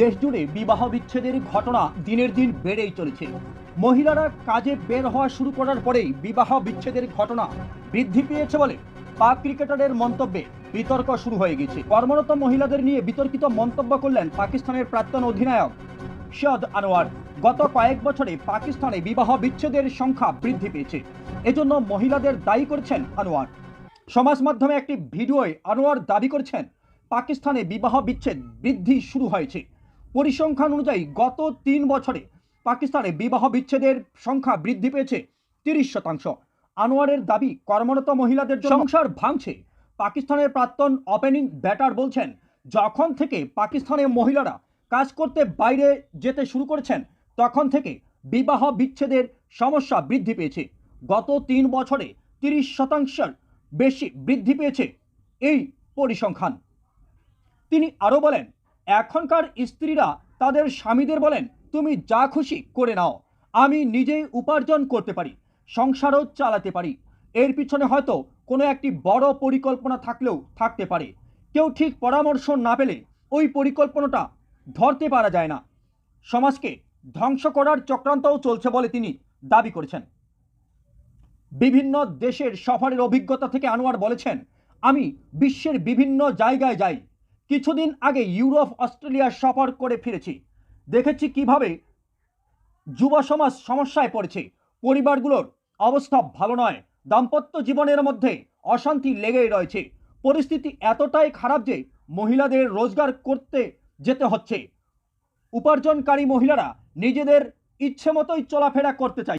দেশজুড়ে বিবাহ বিচ্ছেদের ঘটনা দিনের দিন বেড়েই চলেছে। মহিলারা কাজে বের হওয়া শুরু করার পরেই বিবাহ বিচ্ছেদের ঘটনা বৃদ্ধি পেয়েছে বলে পাক ক্রিকেটারের মন্তব্যে বিতর্ক শুরু হয়ে গেছে। কর্মরত মহিলাদের নিয়ে বিতর্কিত মন্তব্য করলেন পাকিস্তানের প্রাক্তন অধিনায়ক শদ আনোয়ার। গত কয়েক বছরে পাকিস্তানে বিবাহ বিচ্ছেদের সংখ্যা বৃদ্ধি পেয়েছে। এজন্য মহিলাদের দায়ী করেছেন আনোয়ার। সমাজ মাধ্যমে একটি ভিডিওয় আনোয়ার দাবি করেছেন, পাকিস্তানে বিবাহ বিচ্ছেদ বৃদ্ধি শুরু হয়েছে। পরিসংখ্যান অনুযায়ী গত তিন বছরে পাকিস্তানে বিবাহ বিচ্ছেদের সংখ্যা বৃদ্ধি পেয়েছে তিরিশ শতাংশ। আনোয়ারের দাবি, কর্মরত মহিলাদের সংসার ভাঙছে। পাকিস্তানের প্রাক্তন ওপেনিং ব্যাটার বলছেন, যখন থেকে পাকিস্তানের মহিলারা কাজ করতে বাইরে যেতে শুরু করেছেন, তখন থেকে বিবাহ বিচ্ছেদের সমস্যা বৃদ্ধি পেয়েছে। গত তিন বছরে তিরিশ শতাংশের বেশি বৃদ্ধি পেয়েছে এই পরিসংখ্যান। তিনি আরও বলেন এখনকার স্ত্রীরা তাদের স্বামীদের বলেন, তুমি যা খুশি করে নাও, আমি নিজেই উপার্জন করতে পারি, সংসারও চালাতে পারি। এর পিছনে হয়তো কোনো একটি বড় পরিকল্পনা থাকলেও থাকতে পারে। কেউ ঠিক পরামর্শ না পেলে ওই পরিকল্পনাটা ধরতে পারা যায় না। সমাজকে ধ্বংস করার চক্রান্তও চলছে বলে তিনি দাবি করেছেন। বিভিন্ন দেশের সফরের অভিজ্ঞতা থেকে আনোয়ার বলেছেন, আমি বিশ্বের বিভিন্ন জায়গায় যাই কিছুদিন আগে ইউরোপ, অস্ট্রেলিয়া সফর করে ফিরেছি। দেখেছি কীভাবে যুব সমাজ সমস্যায় পড়েছে। পরিবারগুলোর অবস্থা ভালো নয়। দাম্পত্য জীবনের মধ্যে অশান্তি লেগেই রয়েছে। পরিস্থিতি এতটাই খারাপ যে মহিলাদের রোজগার করতে যেতে হচ্ছে। উপার্জনকারী মহিলারা নিজেদের ইচ্ছে মতোই চলাফেরা করতে চায়